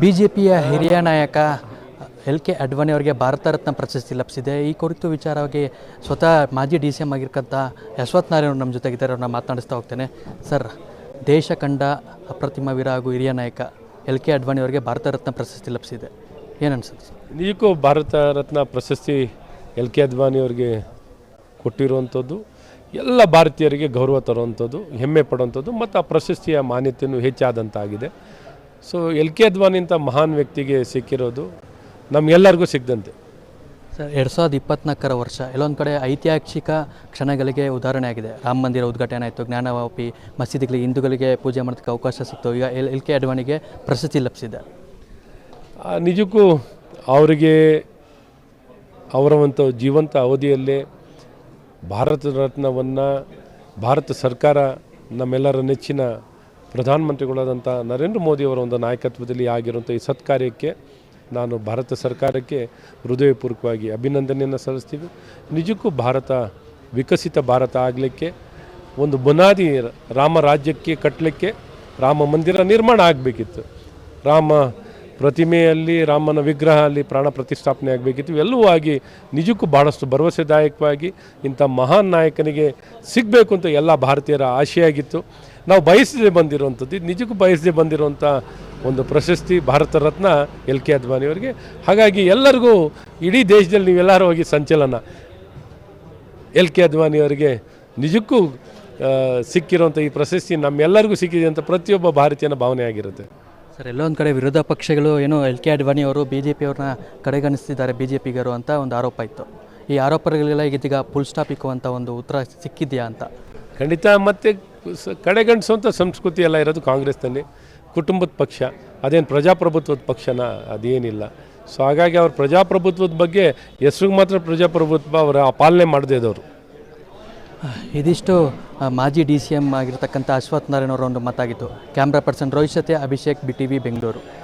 B J ಪಿಯ ಹಿರಿಯ ನಾಯಕ ಎಲ್ ಕೆ ಅಡ್ವಾಣಿ ಅವರಿಗೆ ಭಾರತ ರತ್ನ ಪ್ರಶಸ್ತಿ ಲಭಿಸಿದೆ. ಈ ಕುರಿತು ವಿಚಾರವಾಗಿ ಸ್ವತಃ ಮಾಜಿ ಡಿ ಸಿ ಎಂ ಆಗಿರ್ತಕ್ಕಂಥ ಯಶವಂತ್ ನಾರಾಯಣ ನಮ್ಮ ಜೊತೆಗಿದ್ದಾರೆ, ಅವ್ರನ್ನ ಮಾತನಾಡಿಸ್ತಾ ಹೋಗ್ತೇನೆ. ಸರ್, ದೇಶ ಕಂಡ ಅಪ್ರತಿಮ ವೀರ ಹಾಗೂ ಹಿರಿಯ ನಾಯಕ ಎಲ್ ಕೆ ಅಡ್ವಾಣಿ ಅವರಿಗೆ ಭಾರತ ರತ್ನ ಪ್ರಶಸ್ತಿ ಲಭಿಸಿದೆ. ಏನನ್ಸುತ್ತೆ ಸರ್? ನಿಜಕ್ಕೂ ಭಾರತ ರತ್ನ ಪ್ರಶಸ್ತಿ ಎಲ್ ಕೆ ಅಡ್ವಾಣಿ ಅವರಿಗೆ ಕೊಟ್ಟಿರುವಂಥದ್ದು, ಎಲ್ಲ ಭಾರತೀಯರಿಗೆ ಗೌರವ ತರುವಂಥದ್ದು, ಹೆಮ್ಮೆ ಪಡುವಂಥದ್ದು, ಮತ್ತು ಆ ಪ್ರಶಸ್ತಿಯ ಮಾನ್ಯತೆಯೂ ಹೆಚ್ಚಾದಂತಾಗಿದೆ. ಸೊ ಎಲ್ ಕೆ ಅದ್ವಾನಿ ಅಂತ ಮಹಾನ್ ವ್ಯಕ್ತಿಗೆ ಸಿಕ್ಕಿರೋದು ನಮಗೆಲ್ಲರಿಗೂ ಸಿಗ್ದಂತೆ ಸರ್ ಎರಡು ಸಾವಿರದ ಇಪ್ಪತ್ನಾಲ್ಕರ ವರ್ಷ ಎಲ್ಲೊಂದು ಕಡೆ ಐತಿಹಾಸಿಕ ಕ್ಷಣಗಳಿಗೆ ಉದಾಹರಣೆಯಾಗಿದೆ ರಾಮ ಮಂದಿರ ಉದ್ಘಾಟನೆ ಆಯಿತು ಜ್ಞಾನವಾಪಿ ಮಸೀದಿಗಳಿಗೆ ಹಿಂದೂಗಳಿಗೆ ಪೂಜೆ ಮಾಡೋದಕ್ಕೆ ಅವಕಾಶ ಸಿಕ್ತು. ಈಗ ಎಲ್ ಎಲ್ ಕೆ ಅಡ್ವಾಣಿಗೆ ಪ್ರಶಸ್ತಿ ಲಭಿಸಿದೆ. ನಿಜಕ್ಕೂ ಅವರಿಗೆ ಅವರ ಒಂದು ಜೀವಂತ ಅವಧಿಯಲ್ಲೇ ಭಾರತ ರತ್ನವನ್ನು ಭಾರತ ಸರ್ಕಾರ ನಮ್ಮೆಲ್ಲರ ನೆಚ್ಚಿನ ಪ್ರಧಾನಮಂತ್ರಿಗಳಾದಂಥ ನರೇಂದ್ರ ಮೋದಿಯವರ ಒಂದು ನಾಯಕತ್ವದಲ್ಲಿ ಆಗಿರುವಂಥ ಈ ಸತ್ಕಾರ್ಯಕ್ಕೆ ನಾನು ಭಾರತ ಸರ್ಕಾರಕ್ಕೆ ಹೃದಯಪೂರ್ವಕವಾಗಿ ಅಭಿನಂದನೆಯನ್ನು ಸಲ್ಲಿಸ್ತೀವಿ. ನಿಜಕ್ಕೂ ಭಾರತ ವಿಕಸಿತ ಭಾರತ ಆಗಲಿಕ್ಕೆ, ಒಂದು ಬುನಾದಿ ರಾಮ ರಾಜ್ಯಕ್ಕೆ ಕಟ್ಟಲಿಕ್ಕೆ ರಾಮ ಮಂದಿರ ನಿರ್ಮಾಣ ಆಗಬೇಕಿತ್ತು. ರಾಮ ಪ್ರತಿಮೆಯಲ್ಲಿ ರಾಮನ ವಿಗ್ರಹ ಅಲ್ಲಿ ಪ್ರಾಣ ಪ್ರತಿಷ್ಠಾಪನೆ ಆಗಬೇಕಿತ್ತು ಎಲ್ಲವೂ ಆಗಿ ನಿಜಕ್ಕೂ ಭಾಳಷ್ಟು ಭರವಸೆದಾಯಕವಾಗಿ ಇಂಥ ಮಹಾನ್ ನಾಯಕನಿಗೆ ಸಿಗಬೇಕು ಅಂತ ಎಲ್ಲ ಭಾರತೀಯರ ಆಶೆಯಾಗಿತ್ತು. ನಾವು ಬಯಸದೆ ಬಂದಿರುವಂಥದ್ದು ನಿಜಕ್ಕೂ ಬಯಸದೆ ಬಂದಿರುವಂಥ ಒಂದು ಪ್ರಶಸ್ತಿ ಭಾರತ ರತ್ನ ಎಲ್ ಕೆ ಅದ್ವಾನಿಯವರಿಗೆ ಹಾಗಾಗಿ ಎಲ್ಲರಿಗೂ ಇಡೀ ದೇಶದಲ್ಲಿ ನೀವೆಲ್ಲರೂ ಹೋಗಿ ಸಂಚಲನ. ಎಲ್ ಕೆ ಅದ್ವಾನಿಯವರಿಗೆ ನಿಜಕ್ಕೂ ಸಿಕ್ಕಿರುವಂಥ ಈ ಪ್ರಶಸ್ತಿ ನಮ್ಮೆಲ್ಲರಿಗೂ ಸಿಕ್ಕಿದೆ ಅಂತ ಪ್ರತಿಯೊಬ್ಬ ಭಾರತೀಯನ ಭಾವನೆ ಆಗಿರುತ್ತೆ. ಸರ್, ಎಲ್ಲೊಂದು ಕಡೆ ವಿರೋಧ ಪಕ್ಷಗಳು ಏನು ಎಲ್ ಕೆ ಅಡ್ವಾಣಿ ಅವರು ಬಿ ಜೆ ಪಿಯವ್ರನ್ನ ಕಡೆಗಣಿಸ್ತಿದ್ದಾರೆ ಬಿ ಜೆ ಪಿಗರು ಅಂತ ಒಂದು ಆರೋಪ ಇತ್ತು. ಈ ಆರೋಪಗಳಿಗೆಲ್ಲ ಈಗ ಫುಲ್ ಸ್ಟಾಪ್ ಇಕ್ಕುವಂಥ ಒಂದು ಉತ್ತರ ಸಿಕ್ಕಿದೆಯಾ ಅಂತ? ಖಂಡಿತ, ಮತ್ತೆ ಕಡೆಗಣಿಸುವಂಥ ಸಂಸ್ಕೃತಿ ಎಲ್ಲ ಇರೋದು ಕಾಂಗ್ರೆಸ್ನಲ್ಲಿ. ಕುಟುಂಬದ ಪಕ್ಷ, ಅದೇನು ಪ್ರಜಾಪ್ರಭುತ್ವದ ಪಕ್ಷನ, ಅದೇನಿಲ್ಲ. ಸೊ ಹಾಗಾಗಿ ಅವ್ರ ಪ್ರಜಾಪ್ರಭುತ್ವದ ಬಗ್ಗೆ ಹೆಸ್ರಿಗೆ ಮಾತ್ರ ಪ್ರಜಾಪ್ರಭುತ್ವ ಅವರ ಪಾಲನೆ ಮಾಡದೇ ಇದ್ದವರು. ಇದಿಷ್ಟು ಮಾಜಿ ಡಿ ಸಿ ಎಂ ಆಗಿರತಕ್ಕಂಥ ಅಶ್ವಥ್ ನಾರಾಯಣ ಅವರ ಒಂದು ಮಾತಾಗಿತ್ತು. Camera person Rohit Satya, Abhishek B T V Bengaluru.